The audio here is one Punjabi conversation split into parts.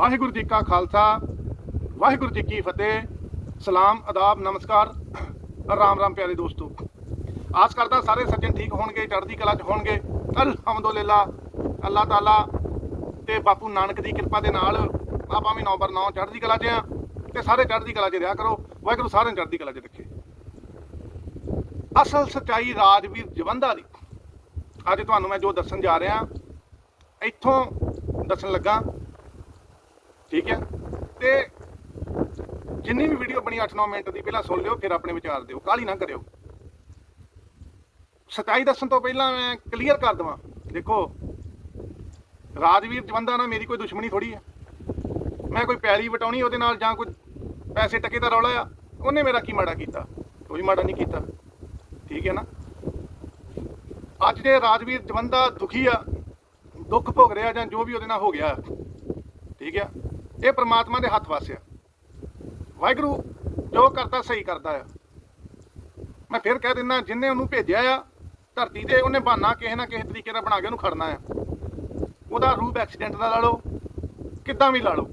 ਵਾਹਿਗੁਰੂ ਜੀ ਕਾ ਖਾਲਸਾ, ਵਾਹਿਗੁਰੂ ਜੀ ਕੀ ਫਤਿਹ, ਸਲਾਮ ਆਦਾਬ ਨਮਸਕਾਰ। ਰਾਮ ਰਾਮ ਪਿਆਰੇ ਦੋਸਤੋ। ਆਸ ਕਰਦਾ ਸਾਰੇ ਸੱਜਣ ਠੀਕ ਹੋਣਗੇ, ਚੜ੍ਹਦੀ ਕਲਾ 'ਚ ਹੋਣਗੇ। ਅਲਹਮਦੁਲਿਲਾ, ਅੱਲਾਹ ਤਾਲਾ ਤੇ ਬਾਪੂ ਨਾਨਕ ਦੀ ਕਿਰਪਾ ਦੇ ਨਾਲ ਆਪਾਂ ਵੀ ਨੰਬਰ 9 ਚੜ੍ਹਦੀ ਕਲਾ 'ਚ ਆ ਤੇ ਸਾਰੇ ਚੜ੍ਹਦੀ ਕਲਾ 'ਚ ਰਿਹਾ ਕਰੋ। ਵਾਹਿਗੁਰੂ ਸਾਰਿਆਂ ਨੂੰ ਚੜ੍ਹਦੀ ਕਲਾ 'ਚ ਰੱਖੇ। ਅਸਲ ਸਚਾਈ ਰਾਜਵੀਰ ਜਵੰਦਾ ਦੀ। ਅੱਜ ਤੁਹਾਨੂੰ ਮੈਂ ਜੋ ਦੱਸਣ ਜਾ ਰਿਹਾ, ਇੱਥੋਂ ਦੱਸਣ ਲੱਗਾ ਠੀਕ ਹੈ? ਤੇ ਜਿੰਨੀ ਵੀ ਵੀਡੀਓ ਬਣੀ 8-9 ਮਿੰਟ ਦੀ ਪਹਿਲਾਂ ਸੁਣ ਲਿਓ, ਫਿਰ ਆਪਣੇ ਵਿਚਾਰ ਦਿਓ। ਕਾਹਲੀ ਨਾ ਕਰਿਓ। ਸਚਾਈ ਦੱਸਣ ਤੋਂ ਪਹਿਲਾਂ ਮੈਂ ਕਲੀਅਰ ਕਰ ਦਵਾਂ। ਦੇਖੋ, ਰਾਜਵੀਰ ਜਵੰਦਾ ਨਾਲ ਮੇਰੀ ਕੋਈ ਦੁਸ਼ਮਣੀ ਥੋੜੀ ਹੈ। ਮੈਂ ਕੋਈ ਪੈਲੀ ਵਟਾਉਣੀ, ਉਹਦੇ ਨਾਲ ਜਾਂ ਕੋਈ ਪੈਸੇ ਟਕੇ ਦਾ ਰੌਲਾ ਆ, ਉਹਨੇ ਮੇਰਾ ਕੀ ਮਾੜਾ ਕੀਤਾ? ਕੋਈ ਮਾੜਾ ਨਹੀਂ ਕੀਤਾ। ਠੀਕ ਹੈ ਨਾ? ਅੱਜ ਜੇ ਰਾਜਵੀਰ ਜਵੰਦਾ ਦੁਖੀ ਆ, ਦੁੱਖ ਭੋਗ ਰਿਹਾ ਜਾਂ ਜੋ ਵੀ ਉਹਦੇ ਨਾਲ ਹੋ ਗਿਆ, ਠੀਕ ਆ ਇਹ ਪ੍ਰਮਾਤਮਾ ਦੇ ਹੱਥ ਵਾਸਿਆ ਵਾਹਿਗੁਰੂ ਜੋ ਕਰਦਾ ਸਹੀ ਕਰਦਾ ਆ। ਮੈਂ ਫਿਰ ਕਹਿ ਦਿੰਦਾ, ਜਿੰਨੇ ਉਹਨੂੰ ਭੇਜਿਆ ਆ, ਧਰਤੀ ਤੇ ਉਹਨੇ ਬਹਾਨਾ ਕਿਸੇ ਨਾ ਕਿਸੇ ਤਰੀਕੇ ਨਾਲ ਬਣਾ ਕੇ ਉਹਨੂੰ ਖੜਨਾ ਆ। ਉਹਦਾ ਰੂਪ ਐਕਸੀਡੈਂਟ ਦਾ ਲਾ ਲਓ, ਕਿੱਦਾਂ ਵੀ ਲਾ ਲਓ।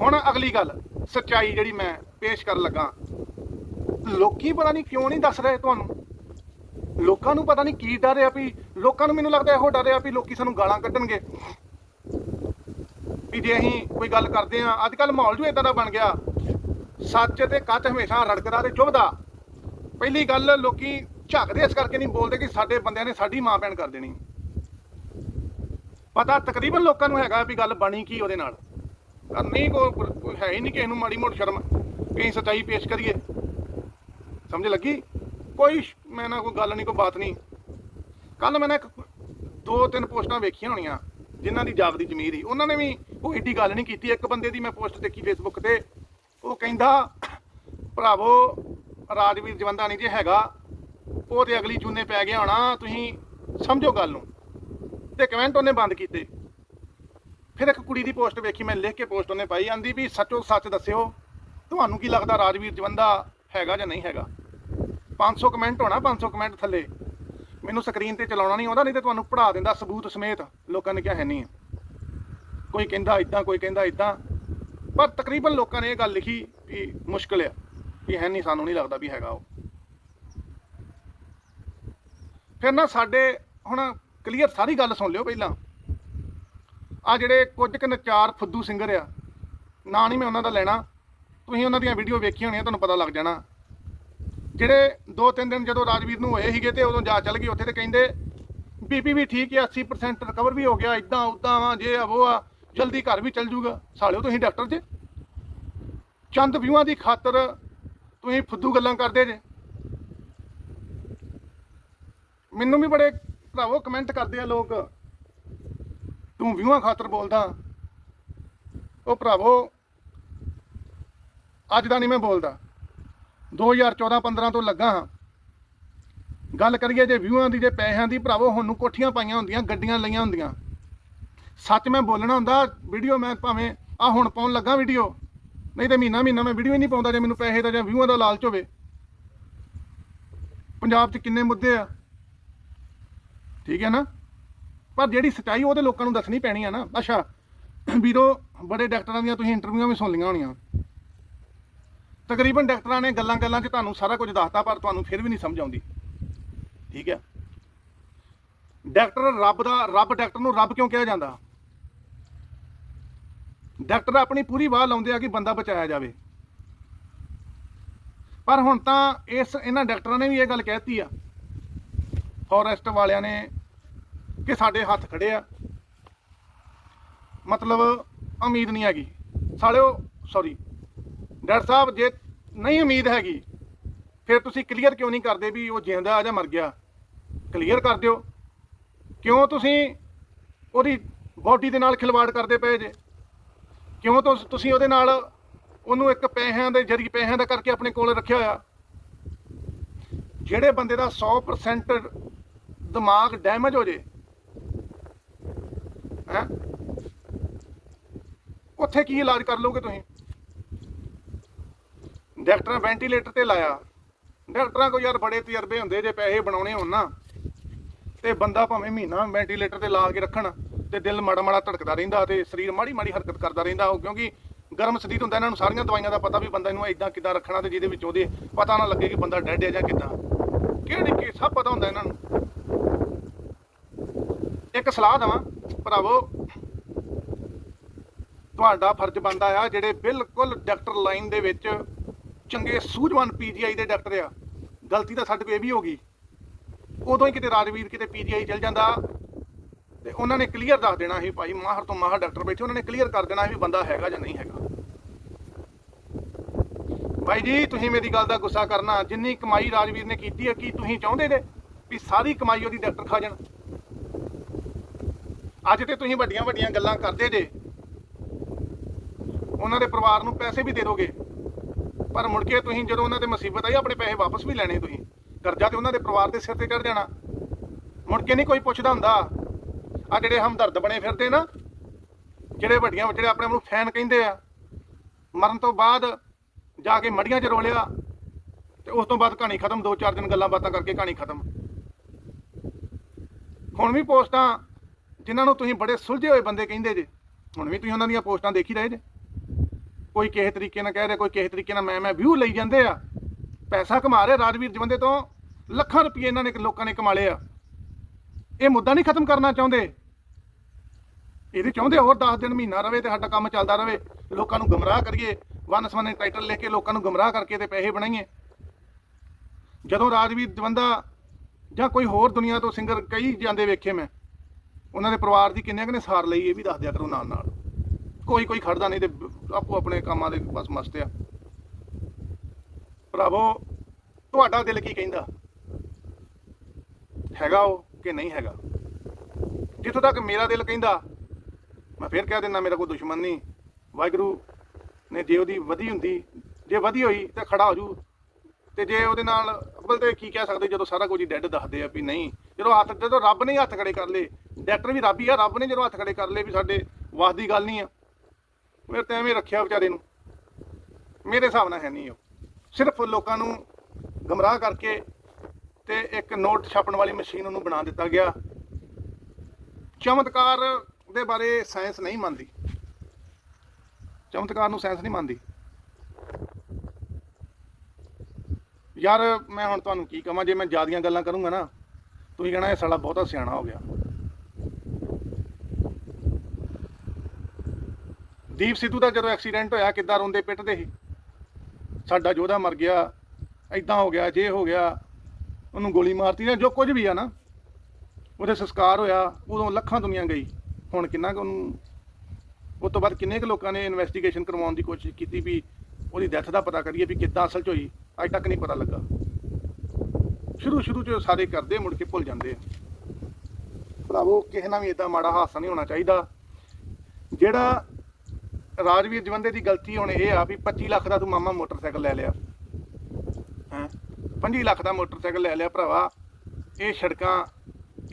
ਹੁਣ ਅਗਲੀ ਗੱਲ, ਸੱਚਾਈ ਜਿਹੜੀ ਮੈਂ ਪੇਸ਼ ਕਰਨ ਲੱਗਾ। ਲੋਕੀ ਪਤਾ ਨਹੀਂ ਕਿਉਂ ਨਹੀਂ ਦੱਸ ਰਹੇ ਤੁਹਾਨੂੰ? ਲੋਕਾਂ ਨੂੰ ਪਤਾ ਨਹੀਂ ਕੀ ਡਰ ਆ ਵੀ, ਲੋਕਾਂ ਨੂੰ ਮੈਨੂੰ ਲੱਗਦਾ ਇਹੋ ਡਰ ਆ ਵੀ ਲੋਕੀ ਸਾਨੂੰ ਗਾਲਾਂ ਕੱਢਣਗੇ। ਵੀ ਜੇ ਅਸੀਂ ਕੋਈ ਗੱਲ ਕਰਦੇ ਆ ਅੱਜ ਕੱਲ ਮਾਹੌਲ ਜੋ ਇਦਾਂ ਦਾ ਬਣ ਗਿਆ। ਸੱਚ ਤੇ ਕੱਚ ਹਮੇਸ਼ਾ ਰੜਕਦਾ ਤੇ ਚੁਭਦਾ। ਪਹਿਲੀ ਗੱਲ, ਲੋਕੀ ਝੱਕਦੇ ਇਸ ਕਰਕੇ ਨਹੀਂ ਬੋਲਦੇ ਕਿ ਸਾਡੇ ਬੰਦਿਆਂ ਨੇ ਸਾਡੀ ਮਾਂ ਭੈਣ ਕਰ ਦੇਣੀ। ਪਤਾ ਤਕਰੀਬਨ ਲੋਕਾਂ ਨੂੰ ਹੈਗਾ ਵੀ ਗੱਲ ਬਣੀ ਕੀ ਉਹਦੇ ਨਾਲ। ਕਰਨੀ ਕੋਈ ਹੈ ਹੀ ਨਹੀਂ ਕਿਸੇ ਨੂੰ ਮਾੜੀ ਮੋਟੀ ਸ਼ਰਮ। ਵੀ ਅਸੀਂ ਸੱਚਾਈ ਪੇਸ਼ ਕਰੀਏ। ਸਮਝ ਲੱਗੀ? ਕੋਈ ਮੈਂ ਨਾ ਕੋਈ ਗੱਲ ਨਹੀਂ, ਕੋਈ ਬਾਤ ਨਹੀਂ। ਕੱਲ ਮੈਂ ਨਾ ਇੱਕ ਦੋ ਤਿੰਨ ਪੋਸਟਾਂ ਵੇਖੀਆਂ ਹੋਣੀਆਂ। ਜਿਨ੍ਹਾਂ ਦੀ ਜਾਗਦੀ ਜ਼ਮੀਰ ਸੀ। ਉਹਨਾਂ ਨੇ ਵੀ ਉਹ ਏਡੀ ਗੱਲ ਨਹੀਂ ਕੀਤੀ। ਇੱਕ ਬੰਦੇ ਦੀ ਮੈਂ ਪੋਸਟ ਦੇਖੀ ਫੇਸਬੁੱਕ ਤੇ। ਉਹ ਕਹਿੰਦਾ, ਭਰਾਵੋ, ਰਾਜਵੀਰ ਜਵੰਦਾ ਨਹੀਂ ਜੇ ਹੈਗਾ ਉਹ ਤੇ ਅਗਲੀ ਜੂਨੇ ਪੈ ਗਿਆ ਹੋਣਾ, ਤੁਸੀਂ ਸਮਝੋ ਗੱਲ ਨੂੰ। ਤੇ ਕਮੈਂਟ ਉਹਨੇ ਬੰਦ ਕੀਤੇ। ਫਿਰ ਇੱਕ ਕੁੜੀ ਦੀ ਪੋਸਟ ਵੇਖੀ, ਮੈਂ ਲਿਖ ਕੇ ਪੋਸਟ ਉਹਨੇ ਪਾਈ। ਆਂਦੀ ਵੀ, ਸੱਚੋ ਸੱਚ ਦੱਸਿਓ, ਤੁਹਾਨੂੰ ਕੀ ਲੱਗਦਾ ਰਾਜਵੀਰ ਜਵੰਦਾ ਹੈਗਾ ਜਾਂ ਨਹੀਂ ਹੈਗਾ? 500 ਕਮੈਂਟ ਹੋਣਾ 500 ਕਮੈਂਟ ਥੱਲੇ। ਮੈਨੂੰ ਸਕਰੀਨ ਤੇ ਚਲਾਉਣਾ ਨਹੀਂ ਆਉਂਦਾ, ਨਹੀਂ ਤੇ ਤੁਹਾਨੂੰ ਪੜਾ ਦਿੰਦਾ ਸਬੂਤ ਸਮੇਤ। ਲੋਕਾਂ ਨੇ ਕਿਹਾ, ਹੈ ਨਹੀਂ। ਕੋਈ ਕਹਿੰਦਾ ਇਦਾਂ ਕੋਈ ਕਹਿੰਦਾ ਇਦਾਂ ਪਰ ਤਕਰੀਬਨ ਲੋਕਾਂ ਨੇ ਇਹ ਗੱਲ ਲਿਖੀ ਵੀ ਮੁਸ਼ਕਲ ਆ, ਵੀ ਹੈ ਨਹੀਂ, ਸਾਨੂੰ ਨਹੀਂ ਲੱਗਦਾ ਵੀ ਹੈਗਾ ਉਹ। ਫਿਰ ਨਾ ਸਾਡੇ, ਹੁਣ ਕਲੀਅਰ ਸਾਰੀ ਗੱਲ ਸੁਣ ਲਿਓ ਪਹਿਲਾਂ। ਆ ਜਿਹੜੇ ਕੁਝ ਕੁ ਨਚਾਰ ਫੁੱਦੂ ਸਿੰਗਰ ਆ, ਨਾਂ ਨਹੀਂ ਮੈਂ ਉਹਨਾਂ ਦਾ ਲੈਣਾ। ਤੁਸੀਂ ਉਹਨਾਂ ਦੀਆਂ ਵੀਡੀਓ ਵੇਖੀਆਂ ਹੋਣੀਆਂ, ਤੁਹਾਨੂੰ ਪਤਾ ਲੱਗ ਜਾਣਾ। ਜਿਹੜੇ ਦੋ ਤਿੰਨ ਦਿਨ ਜਦੋਂ ਰਾਜਵੀਰ ਨੂੰ ਹੋਏ ਸੀਗੇ ਤੇ ਉਦੋਂ ਜਾ ਚੱਲ ਗਏ ਉੱਥੇ ਤੇ ਕਹਿੰਦੇ ਬੀਪੀ ਵੀ ਠੀਕ ਹੈ 80% ਰਿਕਵਰ ਵੀ ਹੋ ਗਿਆ ਇਦਾਂ ਉਦਾਂ ਵਾ, ਜੇ ਆ ਉਹ ਆ, ਜਲਦੀ ਘਰ ਵੀ ਚੱਲ ਜੂਗਾ। ਸਾਲਿਓ ਤੁਸੀਂ ਡਾਕਟਰ ਜੇ। ਚੰਦ ਵਿਊਆਂ ਦੀ ਖਾਤਰ ਤੁਸੀਂ ਫੁੱਦੂ ਗੱਲਾਂ ਕਰਦੇ ਜੇ। ਮੈਨੂੰ ਵੀ ਬੜੇ ਭਰਾਵੋ ਕਮੈਂਟ ਕਰਦੇ ਆ ਲੋਕ। ਤੂੰ ਵਿਊਆਂ ਖਾਤਰ ਬੋਲਦਾ। ਉਹ ਭਰਾਵੋ, ਅੱਜ ਦਾ ਨਹੀਂ ਮੈਂ ਬੋਲਦਾ। 2014-15 ਤੋਂ ਲੱਗਾ ਹਾਂ। ਗੱਲ ਕਰੀਏ ਜੇ ਵਿਊਆਂ ਦੀ, ਜੇ ਪੈਸਿਆਂ ਦੀ, ਭਰਾਵੋ, ਹੁਣ ਨੂੰ ਕੋਠੀਆਂ ਪਾਈਆਂ ਹੁੰਦੀਆਂ, ਗੱਡੀਆਂ ਲਈਆਂ ਹੁੰਦੀਆਂ। ਸੱਚ ਮੈਂ ਬੋਲਣਾ ਹੁੰਦਾ, ਵੀਡੀਓ ਮੈਂ ਭਾਵੇਂ ਆ ਹੁਣ ਪਾਉਣ ਲੱਗਾ ਵੀਡੀਓ, ਨਹੀਂ ਤੇ ਮਹੀਨਾ ਮਹੀਨਾ ਮੈਂ ਵੀਡੀਓ ਹੀ ਨਹੀਂ ਪਾਉਂਦਾ ਜੇ ਮੈਨੂੰ ਪੈਸੇ ਦਾ ਜਾਂ ਵਿਊਆਂ ਦਾ ਲਾਲਚ ਹੋਵੇ। ਪੰਜਾਬ 'ਚ ਕਿੰਨੇ ਮੁੱਦੇ ਆ। ਠੀਕ ਹੈ ਨਾ? ਪਰ ਜਿਹੜੀ ਸਚਾਈ ਉਹਦੇ ਲੋਕਾਂ ਨੂੰ ਦੱਸਣੀ ਪੈਣੀ ਆ ਨਾ। ਅੱਛਾ, ਵੀਰੋ, ਬੜੇ ਡਾਕਟਰਾਂ ਦੀਆਂ ਤੁਸੀਂ ਇੰਟਰਵਿਊਆਂ ਵੀ ਸੁਣ ਲਈਆਂ ਹੋਣੀਆਂ। ਤਕਰੀਬਨ ਡਾਕਟਰਾਂ ਨੇ ਗੱਲਾਂ ਗੱਲਾਂ 'ਚ ਤੁਹਾਨੂੰ ਸਾਰਾ ਕੁਝ ਦੱਸਤਾ, ਪਰ ਤੁਹਾਨੂੰ ਫਿਰ ਵੀ ਨਹੀਂ ਸਮਝ ਆਉਂਦੀ। ਠੀਕ ਹੈ? ਡਾਕਟਰ ਰੱਬ ਦਾ, ਰੱਬ ਡਾਕਟਰ ਨੂੰ ਰੱਬ ਕਿਉਂ ਕਿਹਾ ਜਾਂਦਾ? ਡਾਕਟਰ ਆਪਣੀ ਪੂਰੀ ਵਾਹ ਲਾਉਂਦੇ ਆ ਕਿ ਬੰਦਾ ਬਚਾਇਆ ਜਾਵੇ। ਪਰ ਹੁਣ ਤਾਂ ਇਸ, ਇਹਨਾਂ ਡਾਕਟਰਾਂ ਨੇ ਵੀ ਇਹ ਗੱਲ ਕਹਿਤੀ ਆ। ਫੋਰੈਸਟ ਵਾਲਿਆਂ ਨੇ ਕਿ ਸਾਡੇ ਹੱਥ ਖੜੇ ਆ। ਮਤਲਬ ਉਮੀਦ ਨਹੀਂ ਹੈਗੀ। ਸਾਲਿਓ ਸੌਰੀ ਡਾਕਟਰ ਸਾਹਿਬ, ਜੇ ਨਹੀਂ ਉਮੀਦ ਹੈਗੀ, ਫਿਰ ਤੁਸੀਂ ਕਲੀਅਰ ਕਿਉਂ ਨਹੀਂ ਕਰਦੇ ਵੀ ਉਹ ਜਿੰਦਾ ਆ ਜਾਂ ਮਰ ਗਿਆ? ਕਲੀਅਰ ਕਰ ਦਿਓ। ਕਿਉਂ ਤੁਸੀਂ ਉਹਦੀ ਬਾਡੀ ਦੇ ਨਾਲ ਖਿਲਵਾੜ ਕਰਦੇ ਪਏ ਜੇ? ਕਿਉਂ ਤੁਸੀਂ ਉਹਦੇ ਨਾਲ ਉਹਨੂੰ ਇੱਕ ਪੈਸਿਆਂ ਦੇ ਜਰੀ ਪੈਸਿਆਂ ਦਾ ਕਰਕੇ ਆਪਣੇ ਕੋਲ ਰੱਖਿਆ ਹੋਇਆ? ਜਿਹੜੇ ਬੰਦੇ ਦਾ 100% ਦਿਮਾਗ ਡੈਮੇਜ ਹੋ ਜੇ, ਹੈ? ਉੱਥੇ ਕੀ ਇਲਾਜ ਕਰ ਲੋਗੇ ਤੁਸੀਂ? ਡਾਕਟਰ ਵੈਂਟੀਲੇਟਰ ਤੇ ਲਾਇਆ। ਡਾਕਟਰਾਂ ਕੋ ਯਾਰ ਬੜੇ ਤਜਰਬੇ ਹੁੰਦੇ, ਜੇ ਪੈਸੇ ਬਣਾਉਣੇ ਹੋਣ ਨਾ, ਤੇ ਬੰਦਾ ਭਾਵੇਂ ਮਹੀਨਾ ਵੈਂਟੀਲੇਟਰ ਤੇ ਲਾ ਕੇ ਰੱਖਣ ਤੇ ਦਿਲ ਮਾੜਾ ਮਾੜਾ ਧੜਕਦਾ ਰਹਿੰਦਾ ਤੇ ਸਰੀਰ ਮਾੜੀ ਮਾੜੀ ਹਰਕਤ ਕਰਦਾ ਰਹਿੰਦਾ ਉਹ, ਕਿਉਂਕਿ ਗਰਮ ਸਰੀਰ ਹੁੰਦਾ, ਇਹਨਾਂ ਨੂੰ ਸਾਰੀਆਂ ਦਵਾਈਆਂ ਦਾ ਪਤਾ ਵੀ ਬੰਦਾ ਇਹਨੂੰ ਇਦਾਂ ਕਿੱਦਾਂ ਰੱਖਣਾ ਤੇ ਜਿਹਦੇ ਵਿੱਚ ਉਹਦੇ ਪਤਾ ਨਾ ਲੱਗੇ ਕਿ ਬੰਦਾ ਡੈਡ ਹੈ ਜਾਂ ਕਿੱਦਾਂ। ਕਿਹੜੀ ਕੀ ਸਭ ਪਤਾ ਹੁੰਦਾ ਇਹਨਾਂ ਨੂੰ। ਇੱਕ ਸਲਾਹ ਦਵਾਂ, ਭਰਾਵੋ, ਤੁਹਾਡਾ ਫਰਜ਼ ਬਣਦਾ ਆ ਜਿਹੜੇ ਬਿਲਕੁਲ ਡਾਕਟਰ ਲਾਈਨ ਦੇ ਵਿੱਚ ਚੰਗੇ ਸੂਝਵਾਨ ਪੀਜੀਆਈ ਦੇ ਡਾਕਟਰ ਆ। ਗਲਤੀ ਤਾਂ ਸਾਡੇ ਕੋਲ ਇਹ ਵੀ ਹੋ ਗਈ। ਉਦੋਂ ਹੀ ਕਿਤੇ ਰਾਜਵੀਰ ਕਿਤੇ ਪੀਜੀਆਈ ਚਲ ਜਾਂਦਾ ਤੇ ਉਹਨਾਂ ਨੇ ਕਲੀਅਰ ਦੱਸ ਦੇਣਾ ਸੀ ਭਾਈ ਮਾਹਰ ਤੋਂ ਮਾਹਰ ਡਾਕਟਰ ਬੈਠੇ, ਉਹਨਾਂ ਨੇ ਕਲੀਅਰ ਕਰ ਦੇਣਾ ਸੀ ਵੀ ਬੰਦਾ ਹੈਗਾ ਜਾਂ ਨਹੀਂ ਹੈਗਾ। ਭਾਈ ਜੀ, ਤੁਸੀਂ ਮੇਰੀ ਗੱਲ ਦਾ ਗੁੱਸਾ ਕਰਨਾ, ਜਿੰਨੀ ਕਮਾਈ ਰਾਜਵੀਰ ਨੇ ਕੀਤੀ ਹੈ ਕੀ ਤੁਸੀਂ ਚਾਹੁੰਦੇ ਜੇ ਵੀ ਸਾਰੀ ਕਮਾਈ ਉਹਦੀ ਡਾਕਟਰ ਖਾ ਜਾਣ? ਅੱਜ ਤੇ ਤੁਸੀਂ ਵੱਡੀਆਂ ਵੱਡੀਆਂ ਗੱਲਾਂ ਕਰਦੇ ਜੇ। ਉਹਨਾਂ ਦੇ ਪਰਿਵਾਰ ਨੂੰ ਪੈਸੇ ਵੀ ਦੇ ਦੋਗੇ। ਪਰ ਮੁੜ ਕੇ ਤੁਸੀਂ ਜਦੋਂ ਉਹਨਾਂ ਤੇ ਮੁਸੀਬਤ ਆਈ, ਆਪਣੇ ਪੈਸੇ ਵਾਪਸ ਵੀ ਲੈਣੇ ਤੁਸੀਂ। ਕਰਜ਼ਾ ਤੇ ਉਹਨਾਂ ਦੇ ਪਰਿਵਾਰ ਦੇ ਸਿਰ ਤੇ ਚੜ ਜਾਣਾ। ਮੁੜ ਕੇ ਨਹੀਂ ਕੋਈ ਪੁੱਛਦਾ ਹੁੰਦਾ। ਆ ਜਿਹੜੇ ਹਮਦਰਦ ਬਣੇ ਫਿਰਦੇ ਨਾ, ਜਿਹੜੇ ਵੱਡੀਆਂ, ਜਿਹੜੇ ਆਪਣੇ ਆਪ ਨੂੰ ਫੈਨ ਕਹਿੰਦੇ ਆ, ਮਰਨ ਤੋਂ ਬਾਅਦ ਜਾ ਕੇ ਮੜੀਆਂ 'ਚ ਰੋਲਿਆ ਤੇ ਉਸ ਤੋਂ ਬਾਅਦ ਕਹਾਣੀ ਖਤਮ, ਦੋ ਚਾਰ ਦਿਨ ਗੱਲਾਂ ਬਾਤਾਂ ਕਰਕੇ ਕਹਾਣੀ ਖਤਮ। ਹੁਣ ਵੀ ਪੋਸਟਾਂ, ਜਿਨ੍ਹਾਂ ਨੂੰ ਤੁਸੀਂ ਬੜੇ ਸੁਲਝੇ ਹੋਏ ਬੰਦੇ ਕਹਿੰਦੇ ਜੇ, ਹੁਣ ਵੀ ਤੁਸੀਂ ਉਹਨਾਂ ਦੀਆਂ ਪੋਸਟਾਂ ਦੇਖੀ ਰਹੇ ਜੇ। ਕੋਈ ਕਿਸੇ ਤਰੀਕੇ ਨਾਲ ਕਹਿ ਰਿਹਾ, ਕੋਈ ਕਿਸੇ ਤਰੀਕੇ ਨਾਲ ਮੈਂ ਮੈਂ ਵਿਊ ਲਈ ਜਾਂਦੇ ਆ। ਪੈਸਾ ਕਮਾ ਰਹੇ ਰਾਜਵੀਰ ਜਵੰਦੇ ਤੋਂ, ਲੱਖਾਂ ਰੁਪਏ ਇਹਨਾਂ ਨੇ ਲੋਕਾਂ ਨੇ ਕਮਾ ਲਏ ਆ। ਇਹ ਮੁੱਦਾ ਨਹੀਂ ਖਤਮ ਕਰਨਾ ਚਾਹੁੰਦੇ। ਇਹਦੇ ਚਾਹੁੰਦੇ ਹੋਰ 10 ਦਿਨ ਮਹੀਨਾ ਰਵੇ ਤੇ ਸਾਡਾ ਕੰਮ ਚੱਲਦਾ ਰਵੇ। ਲੋਕਾਂ ਨੂੰ ਗਮਰਾਹ ਕਰੀਏ। ਵਨ ਸਵਨੇ ਟਾਈਟਲ ਲੈ ਕੇ ਲੋਕਾਂ ਨੂੰ ਗਮਰਾਹ ਕਰਕੇ ਤੇ ਪੈਸੇ ਬਣਾਈਏ। ਜਦੋਂ ਰਾਜਵੀਰ ਜਵੰਦਾ ਜਾਂ ਕੋਈ ਹੋਰ ਦੁਨੀਆ ਤੋਂ ਸਿੰਗਰ ਕਈ ਜਾਂਦੇ ਵੇਖੇ ਮੈਂ, ਉਹਨਾਂ ਦੇ ਪਰਿਵਾਰ ਦੀ ਕਿੰਨੇ ਕੁ ਸਾਰ ਲਈ, ਇਹ ਵੀ ਦੱਸ ਦਿਆ ਕਰੋ ਨਾਲ ਨਾਲ ਕੋਈ ਕੋਈ ਖੜਦਾ ਨਹੀਂ ਤੇ ਆਪੋ ਆਪਣੇ ਕੰਮਾਂ ਦੇ ਬਸ ਮਸਤ ਆ। ਭਰਾਵੋ, ਤੁਹਾਡਾ ਦਿਲ ਕੀ ਕਹਿੰਦਾ? ਹੈਗਾ ਉਹ ਕਿ ਨਹੀਂ ਹੈਗਾ? ਜਿੱਥੋਂ ਤੱਕ ਮੇਰਾ ਦਿਲ ਕਹਿੰਦਾ, ਮੈਂ ਫੇਰ ਕਹਿ ਦਿੰਦਾ ਮੇਰਾ ਕੋਈ ਦੁਸ਼ਮਣ ਨਹੀਂ। ਵਾਹਿਗੁਰੂ ਨੇ ਜੇ ਉਹਦੀ ਵਧੀ ਹੁੰਦੀ, ਜੇ ਵਧੀ ਹੋਈ ਤਾਂ ਖੜਾ ਹੋ ਜੂ। ਤੇ ਜੇ ਉਹਦੇ ਨਾਲ, ਅੱਬਲ ਤੇ ਕੀ ਕਹਿ ਸਕਦੇ ਜਦੋਂ ਸਾਰਾ ਕੁਝ ਹੀ ਡੈੱਡ ਦੱਸਦੇ ਆ ਵੀ ਨਹੀਂ। ਜਦੋਂ ਹੱਥ, ਜਦੋਂ ਰੱਬ ਨੇ ਹੱਥ ਖੜੇ ਕਰ ਲਏ, ਡਾਕਟਰ ਵੀ ਰੱਬ ਹੀ ਆ, ਰੱਬ ਨੇ ਜਦੋਂ ਹੱਥ ਖੜੇ ਕਰ ਲਏ ਵੀ ਸਾਡੇ ਵਾਸ ਦੀ ਗੱਲ ਨਹੀਂ ਆ। ਫਿਰ ਤਾਂ ਐਵੇਂ ਰੱਖਿਆ ਵਿਚਾਰੇ ਨੂੰ। ਮੇਰੇ ਹਿਸਾਬ ਨਾਲ ਹੈ ਨਹੀਂ ਉਹ। ਸਿਰਫ ਲੋਕਾਂ ਨੂੰ ਗਮਰਾਹ ਕਰਕੇ ਤੇ ਇੱਕ ਨੋਟ ਛਾਪਣ ਵਾਲੀ ਮਸ਼ੀਨ ਉਹਨੂੰ ਬਣਾ ਦਿੱਤਾ ਗਿਆ। ਚਮਤਕਾਰ ਦੇ ਬਾਰੇ ਸਾਇੰਸ ਨਹੀਂ ਮੰਨਦੀ। ਚਮਤਕਾਰ ਨੂੰ ਸਾਇੰਸ ਨਹੀਂ ਮੰਨਦੀ। ਯਾਰ, ਮੈਂ ਹੁਣ ਤੁਹਾਨੂੰ ਕੀ ਕਹਾਂ ਜੇ ਮੈਂ ਜਿਆਦੀਆਂ ਗੱਲਾਂ ਕਰੂੰਗਾ ਨਾ, ਤੁਸੀਂ ਕਹਣਾ ਇਹ ਸਾਲਾ ਬਹੁਤਾ ਸਿਆਣਾ ਹੋ ਗਿਆ। ਦੀਪ ਸਿੱਧੂ ਦਾ ਜਦੋਂ ਐਕਸੀਡੈਂਟ ਹੋਇਆ, ਕਿੱਦਾਂ ਰੋਂਦੇ ਪਿੱਟਦੇ ਸੀ? ਸਾਡਾ ਯੋਧਾ ਮਰ ਗਿਆ ਐਦਾਂ ਹੋ ਗਿਆ, ਜੇ ਹੋ ਗਿਆ, ਉਹਨੂੰ ਗੋਲੀ ਮਾਰਤੀ ਜਾਂ ਜੋ ਕੁਝ ਵੀ ਆ ਨਾ, ਉਹਦੇ ਸੰਸਕਾਰ ਹੋਇਆ, ਉਦੋਂ ਲੱਖਾਂ ਦੁਨੀਆ ਗਈ। ਹੁਣ ਕਿੰਨਾ ਕੁ ਉਹਨੂੰ ਉਸ ਤੋਂ ਬਾਅਦ ਕਿੰਨੇ ਕੁ ਲੋਕਾਂ ਨੇ ਇਨਵੈਸਟੀਗੇਸ਼ਨ ਕਰਵਾਉਣ ਦੀ ਕੋਸ਼ਿਸ਼ ਕੀਤੀ ਵੀ ਉਹਦੀ ਡੈਥ ਦਾ ਪਤਾ ਕਰੀਏ ਵੀ ਕਿੱਦਾਂ ਅਸਲ ਚ ਹੋਈ, ਅੱਜ ਤੱਕ ਨਹੀਂ ਪਤਾ ਲੱਗਾ। ਸ਼ੁਰੂ ਸ਼ੁਰੂ ਚ ਸਾਰੇ ਕਰਦੇ, ਮੁੜ ਕੇ ਭੁੱਲ ਜਾਂਦੇ ਆ। ਭਰਾਵੋ, ਕਿਸੇ ਨਾਲ ਵੀ ਇਦਾਂ ਮਾੜਾ ਹਾਦਸਾ ਨਹੀਂ ਹੋਣਾ ਚਾਹੀਦਾ। ਜਿਹੜਾ ਰਾਜਵੀਰ ਜਵੰਦੇ ਦੀ ਗਲਤੀ ਹੁਣ ਇਹ ਆ ਵੀ 25 ਲੱਖ ਦਾ ਤੂੰ ਮਾਮਾ ਮੋਟਰਸਾਈਕਲ ਲੈ ਲਿਆ। ਹੈਂ? 25 ਲੱਖ ਦਾ ਮੋਟਰਸਾਈਕਲ ਲੈ ਲਿਆ ਭਰਾਵਾ। ਇਹ ਸੜਕਾਂ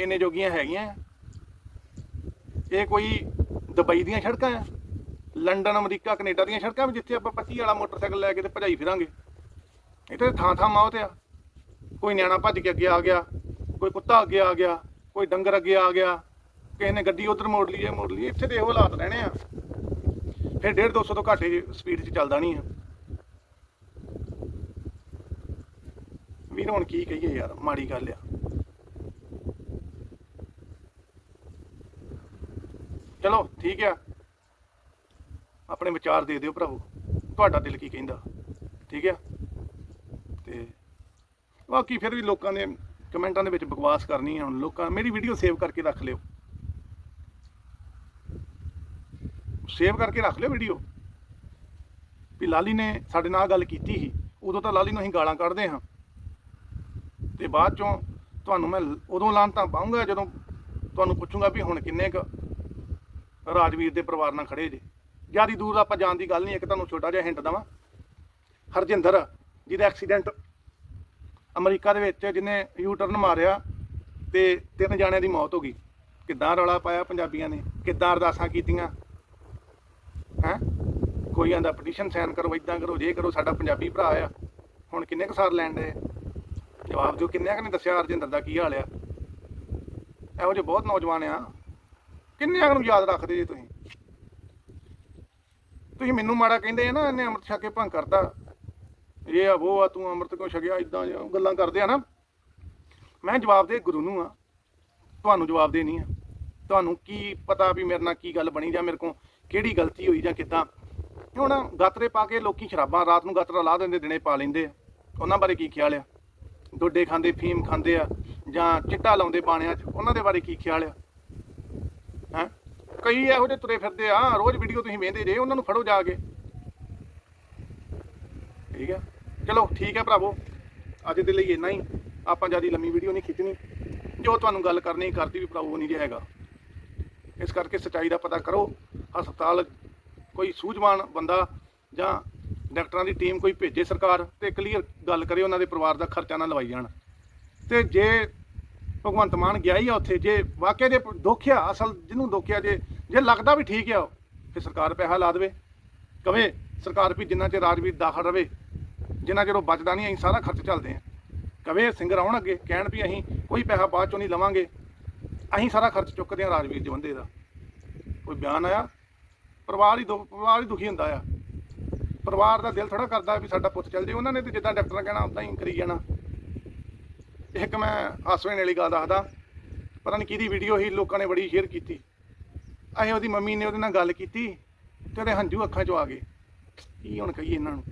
ਇੰਨੇ ਜੋਗੀਆਂ ਹੈਗੀਆਂ। ਇਹ ਕੋਈ ਦੁਬਈ ਦੀਆਂ ਸੜਕਾਂ ਆ? ਲੰਡਨ, ਅਮਰੀਕਾ, ਕੈਨੇਡਾ ਦੀਆਂ ਸੜਕਾਂ ਵੀ ਜਿੱਥੇ ਆਪਾਂ 25 ਵਾਲਾ ਮੋਟਰਸਾਈਕਲ ਲੈ ਕੇ ਤੇ ਭਜਾਈ ਫਿਰਾਂਗੇ। ਇੱਥੇ ਥਾਂ ਥਾਂ ਮੌਤ ਆ। ਕੋਈ ਨਿਆਣਾ ਭੱਜ ਕੇ ਅੱਗੇ ਆ ਗਿਆ, ਕੋਈ ਕੁੱਤਾ ਅੱਗੇ ਆ ਗਿਆ, ਕੋਈ ਡੰਗਰ ਅੱਗੇ ਆ ਗਿਆ। ਕਿਸੇ ਨੇ ਗੱਡੀ ਉਧਰ ਮੋੜ ਲਈ, ਇਹ ਮੋੜ ਲਈ। ਇੱਥੇ ਤੇ ਇਹੋ ਹਾਲਾਤ ਰਹਿਣੇ ਆ। ਫਿਰ 1.5 200 ਤੋਂ ਘੱਟ ਸਪੀਡ 'ਚ ਚੱਲਦਾ ਨਹੀਂ ਆ। ਵੀਰ ਹੁਣ ਕੀ ਕਹੀਏ ਯਾਰ, ਮਾੜੀ ਗੱਲ ਆ। ਚਲੋ, ਠੀਕ ਆ। ਆਪਣੇ ਵਿਚਾਰ ਦੇ ਦਿਓ ਭਰਾਵੋ। ਤੁਹਾਡਾ ਦਿਲ ਕੀ ਕਹਿੰਦਾ, ਠੀਕ ਆ? ਤੇ ਬਾਕੀ ਫਿਰ ਵੀ ਲੋਕਾਂ ਨੇ ਕਮੈਂਟਾਂ ਦੇ ਵਿੱਚ ਬਕਵਾਸ ਕਰਨੀ ਹੈ ਹੁਣ। ਲੋਕਾਂ, ਮੇਰੀ ਵੀਡੀਓ ਸੇਵ ਕਰਕੇ ਰੱਖ ਲਿਓ। ਸੇਵ ਕਰਕੇ ਰੱਖ ਲਿਓ ਵੀਡੀਓ ਵੀ ਲਾਲੀ ਨੇ ਸਾਡੇ ਨਾਲ ਗੱਲ ਕੀਤੀ ਸੀ। ਉਦੋਂ ਤਾਂ ਲਾਲੀ ਨੂੰ ਅਸੀਂ ਗਾਲਾਂ ਕੱਢਦੇ ਹਾਂ। ਤੇ ਬਾਅਦ ਚੋਂ ਤੁਹਾਨੂੰ ਮੈਂ ਉਦੋਂ ਲਾਂਤਾਂ ਪਾਉਂਗਾ ਜਦੋਂ ਤੁਹਾਨੂੰ ਪੁੱਛੂੰਗਾ ਵੀ ਹੁਣ ਕਿੰਨੇ ਕ ਰਾਜਵੀਰ ਦੇ ਪਰਿਵਾਰ ਨਾਲ ਖੜੇ ਜੇ। ਜਿਆਦੀ ਦੂਰ ਆਪਾਂ ਜਾਣ ਦੀ ਗੱਲ ਨਹੀਂ, ਇੱਕ ਤੁਹਾਨੂੰ ਛੋਟਾ ਜਿਹਾ ਹਿੰਟ ਦਵਾਂ। ਹਰਜਿੰਦਰ, ਜਿਹਦਾ ਐਕਸੀਡੈਂਟ ਅਮਰੀਕਾ ਦੇ ਵਿੱਚ ਜਿਹਨੇ ਯੂ ਟਰਨ ਮਾਰਿਆ ਤੇ ਤਿੰਨ ਜਾਣਿਆਂ ਦੀ ਮੌਤ ਹੋ ਗਈ। ਕਿੱਦਾਂ ਰੌਲਾ ਪਾਇਆ ਪੰਜਾਬੀਆਂ ਨੇ? ਕਿੱਦਾਂ ਅਰਦਾਸਾਂ ਕੀਤੀਆਂ? ਕੋਈ ਆਂਦਾ ਪਟੀਸ਼ਨ ਸਾਈਨ ਕਰੋ ਇਦਾਂ ਕਰੋ, ਜੇ ਕਰੋ, ਸਾਡਾ ਪੰਜਾਬੀ ਭਰਾ ਆ। ਹੁਣ ਕਿੰਨੇ ਕੁ ਸਾਰ ਲੈਣ ਦੇ ਜਵਾਬ ਦਿਓ ਕਿੰਨੇ ਕੁ ਨੇ ਦੱਸਿਆ ਅਰਜਿੰਦਰ ਦਾ ਕੀ ਹਾਲ ਆ? ਇਹੋ ਜਿਹੇ ਬਹੁਤ ਨੌਜਵਾਨ ਆ। ਕਿੰਨੇ ਕਿੰਨਿਆਂ ਨੂੰ ਯਾਦ ਰੱਖਦੇ ਜੇ ਤੁਸੀਂ? ਤੁਸੀਂ ਮੈਨੂੰ ਮਾੜਾ ਕਹਿੰਦੇ ਆ ਨਾ, ਇਹਨੇ ਅੰਮ੍ਰਿਤ ਛਕ ਕੇ ਭੰਗ ਕਰਦਾ ਇਹ ਆ, ਉਹ ਆ, ਤੂੰ ਅੰਮ੍ਰਿਤ ਕਿਉਂ ਛਕਿਆ? ਇਦਾਂ ਗੱਲਾਂ ਕਰਦੇ ਆ ਨਾ। ਮੈਂ ਜਵਾਬ ਦੇ ਗੁਰੂ ਨੂੰ ਆ। ਤੁਹਾਨੂੰ ਜਵਾਬ ਦੇ ਨਹੀਂ ਆ। ਤੁਹਾਨੂੰ ਕੀ ਪਤਾ ਵੀ ਮੇਰੇ ਨਾਲ ਕੀ ਗੱਲ ਬਣੀ ਜਾਂ ਮੇਰੇ ਕੋਲ ਕਿਹੜੀ ਗਲਤੀ ਹੋਈ ਜਾਂ ਕਿੱਦਾਂ। ਹੁਣ ਗਾਤਰੇ ਪਾ ਕੇ ਲੋਕੀ ਸ਼ਰਾਬਾਂ ਰਾਤ ਨੂੰ ਗਾਤਰਾ ਲਾ ਦਿੰਦੇ, ਦਿਨੇ ਪਾ ਲੈਂਦੇ ਆ। ਉਹਨਾਂ ਬਾਰੇ ਕੀ ਖਿਆਲ ਆ? ਡੋਡੇ ਖਾਂਦੇ, ਫੀਮ ਖਾਂਦੇ ਆ ਜਾਂ ਚਿੱਟਾ ਲਾਉਂਦੇ ਬਾਣਿਆਂ 'ਚ, ਉਹਨਾਂ ਦੇ ਬਾਰੇ ਕੀ ਖਿਆਲ ਆ? ਹੈ? ਕਈ ਇਹੋ ਜਿਹੇ ਤੁਰੇ ਫਿਰਦੇ ਆ ਰੋਜ਼ ਵੀਡੀਓ ਤੁਸੀਂ ਵੇਖਦੇ ਜੇ, ਉਹਨਾਂ ਨੂੰ ਫੜੋ ਜਾ ਕੇ। ਠੀਕ ਹੈ ਚਲੋ, ਠੀਕ ਹੈ ਭਰਾਵੋ। ਅੱਜ ਦੇ ਲਈ ਇੰਨਾ ਹੀ। ਆਪਾਂ ਜ਼ਿਆਦਾ ਲੰਮੀ ਵੀਡੀਓ ਨਹੀਂ ਖਿੱਚਣੀ। ਜੋ ਤੁਹਾਨੂੰ ਗੱਲ ਕਰਨੀ ਕਰਦੀ ਵੀ ਭਰਾਵੋ ਨਹੀਂ ਜੇ ਹੈਗਾ। ਇਸ ਕਰਕੇ ਸਚਾਈ ਦਾ ਪਤਾ ਕਰੋ, ਹਸਪਤਾਲ ਕੋਈ ਸੂਝਵਾਨ ਬੰਦਾ ਜਾਂ ਡਾਕਟਰਾਂ ਦੀ ਟੀਮ ਕੋਈ ਭੇਜੇ ਸਰਕਾਰ ਤੇ ਕਲੀਅਰ ਗੱਲ ਕਰੇ ਉਹਨਾਂ ਦੇ ਪਰਿਵਾਰ ਦਾ ਖਰਚਾ ਨਾ ਲਵਾਈ ਜਾਣ। ਤੇ ਜੇ ਭਗਵੰਤ ਮਾਨ ਗਿਆ ਹੀ ਆ ਉੱਥੇ ਜੇ ਵਾਕਿਆ ਜੇ ਦੁੱਖ ਆ ਅਸਲ ਜਿਹਨੂੰ ਦੁੱਖ ਆ ਜੇ ਜੇ ਲੱਗਦਾ ਵੀ ਠੀਕ ਆ ਉਹ, ਫਿਰ ਸਰਕਾਰ ਪੈਸਾ ਲਾ ਦੇਵੇ। ਕਵੇ ਸਰਕਾਰ ਵੀ ਜਿੰਨਾ ਚਿਰ ਰਾਜਵੀਰ ਦਾਖਲ ਰਵੇ ਜਿੰਨਾ ਚਿਰ ਉਹ ਬਚਦਾ ਨਹੀਂ ਅਸੀਂ ਸਾਰਾ ਖਰਚ ਚੱਲਦੇ ਆ ਕਵੇ ਸਿੰਗਰ ਆਉਣ ਅੱਗੇ ਕਹਿਣ ਵੀ ਅਸੀਂ ਕੋਈ ਪੈਸਾ ਬਾਅਦ ਚੋਂ ਨਹੀਂ ਲਵਾਂਗੇ। ਅਸੀਂ ਸਾਰਾ ਖਰਚ ਚੁੱਕਦੇ ਆ ਰਾਜਵੀਰ ਜਵੰਦੇ ਦਾ। ਕੋਈ ਬਿਆਨ ਆਇਆ? ਪਰਿਵਾਰ ਹੀ ਦੁੱਖ ਪਰਿਵਾਰ ਹੀ ਦੁਖੀ ਹੁੰਦਾ ਆ। ਪਰਿਵਾਰ ਦਾ ਦਿਲ ਥੋੜਾ ਕਰਦਾ ਵੀ ਸਾਡਾ ਪੁੱਤ ਚੱਲ ਜੇ। ਉਹਨਾਂ ਨੇ ਤੇ ਜਿੱਦਾਂ ਡਾਕਟਰਾਂ ਕਹਿਣਾ ਉਦਾਂ ਹੀ ਕਰੀ ਜਾਣਾ। ਇੱਕ ਮੈਂ ਹਾਸਵੇਂ ਵਾਲੀ ਗੱਲ ਦੱਸਦਾ। ਪਤਾ ਨਹੀਂ ਕਿਹਦੀ ਵੀਡੀਓ ਸੀ, ਲੋਕਾਂ ਨੇ ਬੜੀ ਸ਼ੇਅਰ ਕੀਤੀ। ਅਸੀਂ ਉਹਦੀ ਮੰਮੀ ਨੇ ਉਹਦੇ ਨਾਲ ਗੱਲ ਕੀਤੀ ਤੇ ਉਹਦੇ ਹੰਝੂ ਅੱਖਾਂ 'ਚੋਂ ਆ ਗਏ। ਕੀ ਹੁਣ ਕਹੀਏ ਇਹਨਾਂ ਨੂੰ?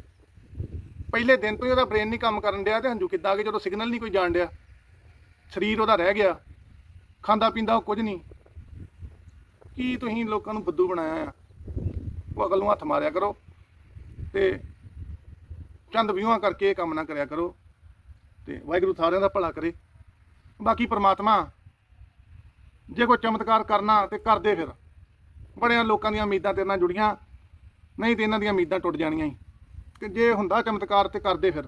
ਪਹਿਲੇ ਦਿਨ ਤੋਂ ਹੀ ਉਹਦਾ ਬ੍ਰੇਨ ਨਹੀਂ ਕੰਮ ਕਰਨ ਡਿਆ ਤੇ ਹੰਝੂ ਕਿੱਦਾਂ ਆ ਗਏ, ਜਦੋਂ ਸਿਗਨਲ ਨਹੀਂ ਕੋਈ ਜਾਣ ਡਿਆ। ਸਰੀਰ ਉਹਦਾ ਰਹਿ ਗਿਆ। ਖਾਂਦਾ ਪੀਂਦਾ ਉਹ ਕੁਝ ਨਹੀਂ। ਕੀ ਤੁਸੀਂ ਲੋਕਾਂ ਨੂੰ ਬੁੱਧੂ ਬਣਾਇਆ ਆ? ਉਹ ਅਕਲ ਨੂੰ ਹੱਥ ਮਾਰਿਆ ਕਰੋ ਤੇ ਚੰਦ ਵਿਊਆਂ ਕਰਕੇ ਇਹ ਕੰਮ ਨਾ ਕਰਿਆ ਕਰੋ ਤੇ ਵਾਹਿਗੁਰੂ ਸਾਰਿਆਂ ਦਾ ਭਲਾ ਕਰੇ। ਬਾਕੀ ਪ੍ਰਮਾਤਮਾ ਜੇ ਕੋਈ ਚਮਤਕਾਰ ਕਰਨਾ ਤੇ ਕਰਦੇ ਫਿਰ। ਬੜਿਆਂ ਲੋਕਾਂ ਦੀਆਂ ਉਮੀਦਾਂ ਤੇਰੇ ਨਾਲ ਜੁੜੀਆਂ, ਨਹੀਂ ਤੇ ਇਹਨਾਂ ਦੀਆਂ ਉਮੀਦਾਂ ਟੁੱਟ ਜਾਣੀਆਂ ਹੀ ਤੇ ਜੇ ਹੁੰਦਾ ਚਮਤਕਾਰ ਤੇ ਕਰਦੇ ਫਿਰ।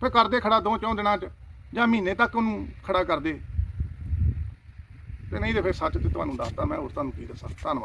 ਫਿਰ ਕਰਦੇ ਖੜਾ ਦੋ ਚੌਂ ਦਿਨਾਂ 'ਚ, ਜਾਂ ਮਹੀਨੇ ਤੱਕ ਉਹਨੂੰ ਖੜਾ ਕਰਦੇ। ਤੇ ਨਹੀਂ ਤੇ ਫਿਰ ਸੱਚ ਤੇ ਤੁਹਾਨੂੰ ਦੱਸਦਾ ਮੈਂ, ਹੋਰ ਤੁਹਾਨੂੰ ਕੀ ਦੱਸਾਂ। ਧੰਨਵਾਦ।